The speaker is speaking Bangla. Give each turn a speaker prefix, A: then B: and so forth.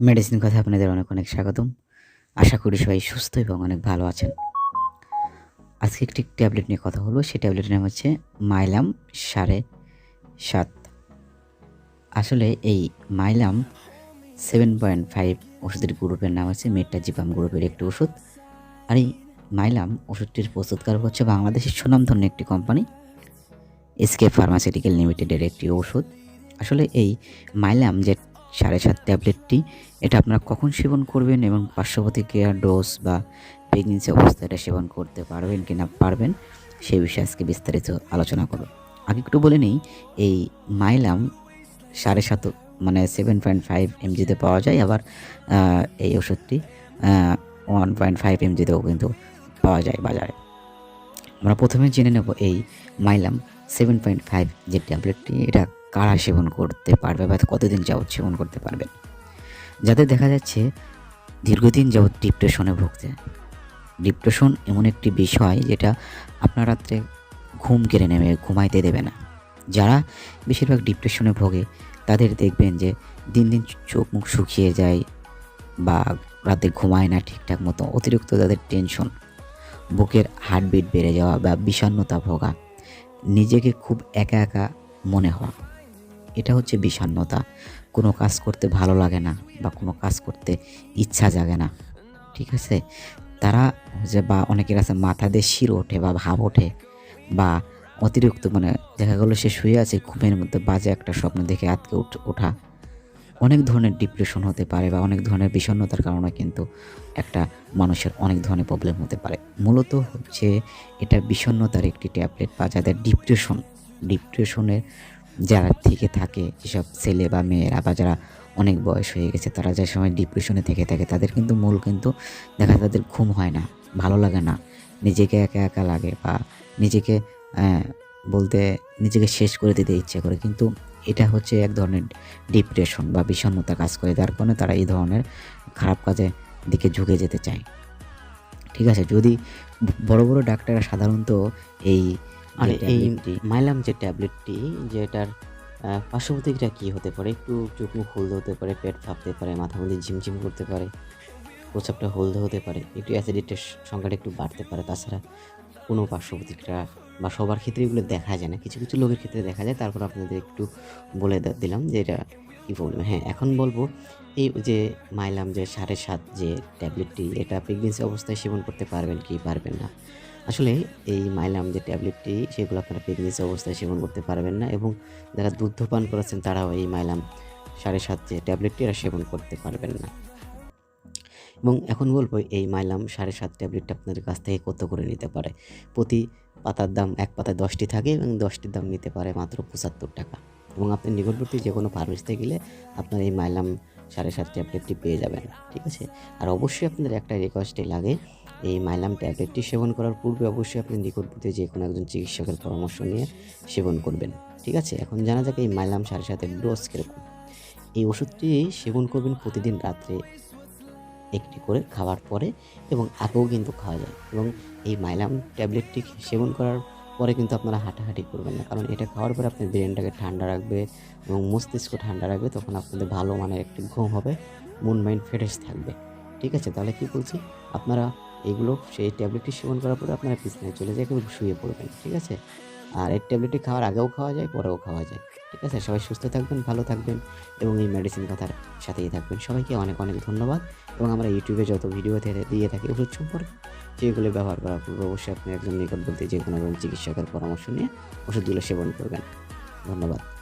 A: মেডিসিন কথা আপনাদের অনেক অনেক স্বাগতম। আশা করি সবাই সুস্থ এবং অনেক ভালো আছেন। আজকে একটি ট্যাবলেট নিয়ে কথা হলো সেই ট্যাবলেটের নাম হচ্ছে মাইলাম সাড়ে সাত। আসলে এই মাইলাম সেভেন পয়েন্ট ফাইভ ওষুধের গ্রুপের নাম হচ্ছে মেটাজিপাম গ্রুপের একটি ওষুধ। আর এই মাইলাম ওষুধটির প্রস্তুতকারক হচ্ছে বাংলাদেশের সুনামধন্য একটি কোম্পানি এসকে ফার্মাসিউটিক্যাল লিমিটেডের একটি ওষুধ। আসলে এই মাইলাম যে সাড়ে সাত ট্যাবলেটটি। এটা আপনারা কখন সেবন করবেন এবং পার্শ্ববর্তী প্রতিক্রিয়া ডোজ বা প্রেগনেন্সি অবস্থায় এটা সেবন করতে পারবেন কি না পারবেন সেই বিষয়ে আজকে বিস্তারিত আলোচনা করব। আগে একটু বলে নিই, এই মাইলাম সাড়ে সাত মানে সেভেন পয়েন্ট ফাইভ এমজিতে পাওয়া যায়, আবার এই ওষুধটি ওয়ান পয়েন্ট ফাইভ এমজিতেও কিন্তু পাওয়া যায় বাজারে। আমরা প্রথমে জেনে নেব এই মাইলাম সেভেন পয়েন্ট ফাইভ যে ট্যাবলেটটি, এটা কারা সেবন করতে পারবে বা কতদিন যাবৎ সেবন করতে পারবেন যাদের দেখা যাচ্ছে দীর্ঘদিন যাবৎ ডিপ্রেশনে ভুগছে। ডিপ্রেশন এমন একটি বিষয় যেটা আপনার রাত্রে ঘুম কেড়ে নেবে, ঘুমাইতে দেবে না। যারা বেশিরভাগ ডিপ্রেশনে ভোগে, তাদের দেখবেন যে দিন দিন চোখ মুখ শুকিয়ে যায় বা রাতে ঘুমায় না ঠিকঠাক মতো, অতিরিক্ত তাদের টেনশন, বুকের হার্টবিট বেড়ে যাওয়া বা বিষণ্ণতা ভোগা, নিজেকে খুব একা একা মনে হওয়া। এটা হচ্ছে বিষণ্ণতা কোনো কাজ করতে ভালো লাগে না বা কোনো কাজ করতে ইচ্ছা জাগে না। ঠিক আছে? তারা যে বা অনেকের আছে মাথা দিয়ে শির ওঠে বা ভাব ওঠে বা অতিরিক্ত মানে দেখা গেলো সে শুয়ে আছে ঘুমের মধ্যে বাজে একটা স্বপ্ন দেখে আতকে ওঠা। অনেক ধরনের ডিপ্রেশন হতে পারে বা অনেক ধরনের বিষণ্ণতার কারণে কিন্তু একটা মানুষের অনেক ধরনের প্রবলেম হতে পারে। মূলত হচ্ছে এটা বিষণ্ণতার একটি ট্যাবলেট বা যাদের ডিপ্রেশন ডিপ্রেশনের যারা থেকে থাকে, যেসব ছেলে বা মেয়েরা বা যারা অনেক বয়স হয়ে গেছে, তারা যে সময় ডিপ্রেশনে থেকে থাকে, তাদের কিন্তু মূল কিন্তু দেখা তাদের ঘুম হয় না, ভালো লাগে না। নিজেকে একা একা লাগে বা নিজেকে বলতে নিজেকে শেষ করে দিতে ইচ্ছে করে। কিন্তু এটা হচ্ছে এক ধরনের ডিপ্রেশন বা বিষণ্ণতা কাজ করে, যার কারণে তারা এই ধরনের খারাপ কাজে দিকে ঝুঁকে যেতে চায়। ঠিক আছে? যদি বড় বড় ডাক্তাররা সাধারণত এই
B: আর এই মাইলাম যে ট্যাবলেটটি যে এটার আহ, কী হতে পারে? একটু চোখ মুখ হলদে হতে পারে পেট ফাঁপতে পারে মাথা মধ্যে ঝিমঝিম করতে পারে প্রস্রাবটা হলদে হতে পারে একটু অ্যাসিডিটির সংখ্যাটা একটু বাড়তে পারে। তাছাড়া কোনো পার্শ্ব প্রতিক্রিয়া বা সবার ক্ষেত্রে এগুলো দেখা যায় না। কিছু কিছু লোকের ক্ষেত্রে দেখা যায়। তারপর আপনাদের একটু বলে দিলাম যে এটা কী প্রবলেম হ্যাঁ এখন বলব এই যে মাইলাম যে সাড়ে সাত যে ট্যাবলেটটি এটা প্রেগনেন্সি অবস্থায় সেবন করতে পারবেন কি পারবেন না? আসলে এই মাইলাম যে ট্যাবলেটটি, সেগুলো আপনারা প্রেগনেন্সি অবস্থায় সেবন করতে পারবেন না এবং যারা দুগ্ধপান করেছেন, তারাও এই মাইলাম সাড়ে সাত যে ট্যাবলেটটি এরা সেবন করতে পারবেন না। এবং এখন বলব, এই মাইলাম সাড়ে সাত ট্যাবলেটটা আপনাদের কাছ থেকে কত করে নিতে পারে? প্রতি পাতার দাম এক পাতায় দশটি থাকে এবং দশটির দাম নিতে পারে মাত্র পঁচাত্তর টাকা। এবং আপনি নিকটবর্তী যে কোনো ফার্মেসিতে গেলে আপনার এই মাইলাম সাড়ে সাত ট্যাবলেটটি পেয়ে যাবেন, ঠিক আছে? আর অবশ্যই আপনাদের একটা রিকোয়েস্টই লাগে, এই মাইলাম ট্যাবলেটটি সেবন করার পূর্বে অবশ্যই আপনি নিকটবর্তী যে কোনো একজন চিকিৎসকের পরামর্শ নিয়ে সেবন করবেন, ঠিক আছে? এখন জানা যাক এই মাইলাম সাড়ে সাতের ডোজ কীরকম। এই ওষুধটি সেবন করবেন প্রতিদিন রাত্রে একটি করে খাওয়ার পরে এবং আগেও কিন্তু খাওয়া যায় এবং এই মাইলাম ট্যাবলেটটি সেবন করার পরে কিন্তু আপনারা হাঁটাহাঁটি করবেন না। কারণ এটা খাওয়ার পরে আপনার ব্রেনটাকে ঠান্ডা রাখবে এবং মস্তিষ্ক ঠান্ডা রাখবে, তখন আপনাদের ভালো মানের একটি ঘুম হবে, মন, মাইন্ড ফ্রেশ থাকবে। ঠিক আছে? তাহলে কি বলছি? আপনারা এগুলো, সেই ট্যাবলেটটি সেবন করার পরে আপনারা পিছনে চলে যায় শুয়ে পড়বেন। ঠিক আছে? আর এই ট্যাবলেটটি খাওয়ার আগেও খাওয়া যায়, পরেও খাওয়া যায়। ঠিক আছে? সবাই সুস্থ থাকবেন, ভালো থাকবেন এবং এই মেডিসিন কথার সাথেই থাকবেন। সবাইকে অনেক অনেক ধন্যবাদ এবং আমরা ইউটিউবে যত ভিডিও দিয়ে থাকি ওষুধ সম্পর্কে যেগুলো ব্যবহার করার পূর্বে অবশ্যই আপনি একজন নিকট বলতে যে কোনো চিকিৎসকের পরামর্শ নিয়ে ওষুধগুলো সেবন করবেন। ধন্যবাদ।